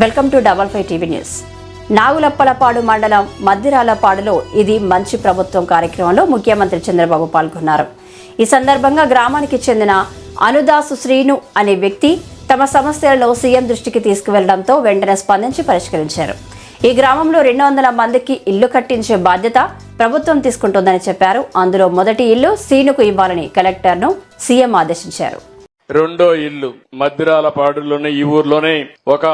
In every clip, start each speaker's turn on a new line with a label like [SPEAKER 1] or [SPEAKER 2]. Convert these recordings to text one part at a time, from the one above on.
[SPEAKER 1] Welcome to double five TV news. Nagulappalapadu మండలం మద్దిరాలపాడులో ఇది మంచి ప్రభుత్వం కార్యక్రమంలో ముఖ్యమంత్రి చంద్రబాబు పాల్గొన్నారు. ఈ సందర్భంగా గ్రామానికి చెందిన అనుదాసు శ్రీను అనే వ్యక్తి తమ సమస్యలలో సీఎం దృష్టికి తీసుకువెళ్ళడంతో వెంటనే స్పందించి పరిష్కరించారు. ఈ గ్రామంలో రెండు వందల మందికి ఇల్లు కట్టించే బాధ్యత ప్రభుత్వం తీసుకుంటోందని చెప్పారు. అందులో మొదటి ఇల్లు సీనుకు ఇవ్వాలని కలెక్టర్ను సీఎం ఆదేశించారు.
[SPEAKER 2] రెండో ఇల్లు మద్దిరాల పాడులోనే ఈ ఊర్లోనే ఒక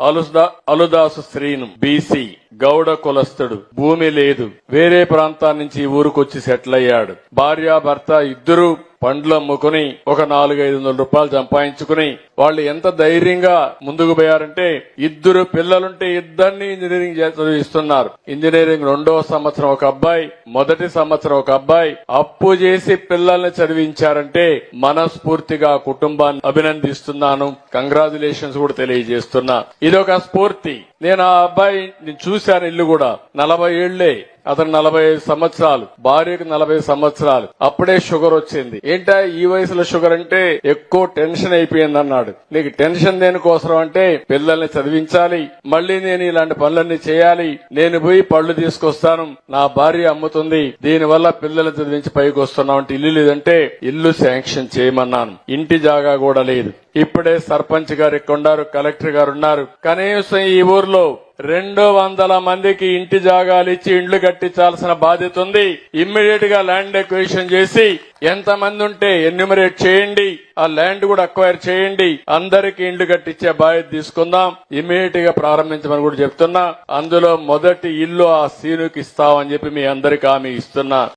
[SPEAKER 2] అలుదా అలుదాసు శ్రీను బీసీ గౌడ కులస్తుడు భూమి లేదు. వేరే ప్రాంతాల నుంచి ఊరుకొచ్చి సెటిల్ అయ్యాడు భార్య భర్త ఇద్దరు పండ్లు అమ్ముకుని ఒక నాలుగు ఐదు వందల రూపాయలు సంపాదించుకుని వాళ్ళు ఎంత ధైర్యంగా ముందుకు పోయారంటే ఇద్దరు పిల్లలుంటే ఇద్దరిని ఇంజనీరింగ్ చదివిస్తున్నారు. ఇంజనీరింగ్ రెండవ సంవత్సరం ఒక అబ్బాయి మొదటి సంవత్సరం ఒక అబ్బాయి. అప్పు చేసి పిల్లల్ని చదివించారంటే మనస్ఫూర్తిగా కుటుంబాన్ని అభినందిస్తున్నాను. కంగ్రాచులేషన్స్ కూడా తెలియజేస్తున్నా. ఇది ఒక స్ఫూర్తి నేను ఆ అబ్బాయి నేను చూశాను ఇల్లు కూడా. నలభై ఏళ్ళే అతను నలభై ఐదు సంవత్సరాలు. భార్యకు నలభై సంవత్సరాలు. అప్పుడే షుగర్ వచ్చింది. ఏంటా ఈ వయసులో షుగర్ అంటే ఎక్కువ టెన్షన్ అయిపోయింది అన్నాడు. నీకు టెన్షన్ దేనికోసం అంటే పిల్లల్ని చదివించాలి. మళ్ళీ నేను ఇలాంటి పనులన్నీ చేయాలి. నేను పోయి పళ్ళు తీసుకొస్తాను. నా భార్య అమ్ముతుంది. దీనివల్ల పిల్లల్ని చదివించి పైకి వస్తున్నాం అంటే ఇల్లు లేదంటే ఇల్లు శాంక్షన్ చేయమన్నాను. ఇంటి జాగా కూడా లేదు. ఇప్పుడే సర్పంచ్ గారు ఇక్కడ ఉన్నారు కలెక్టర్ గారు ఉన్నారు. కనీసం ఈ ఊరు ఊర్లో రెండు వందల మందికి ఇంటి జాగాలు ఇచ్చి ఇండ్లు కట్టించాల్సిన బాధ్యత ఉంది. ఇమ్మీడియట్గా ల్యాండ్ ఎక్వేషన్ చేసి ఎంత మంది ఉంటే ఎన్యూమరేట్ చేయండి. ఆ ల్యాండ్ కూడా అక్వైర్ చేయండి. అందరికి ఇండ్లు కట్టించే బాధ్యత తీసుకుందాం. ఇమ్మీడియట్గా ప్రారంభించమని కూడా చెప్తున్నా. అందులో మొదటి ఇల్లు ఆ సీనుకి ఇస్తామని చెప్పి మీ అందరికి హామీ ఇస్తున్నా.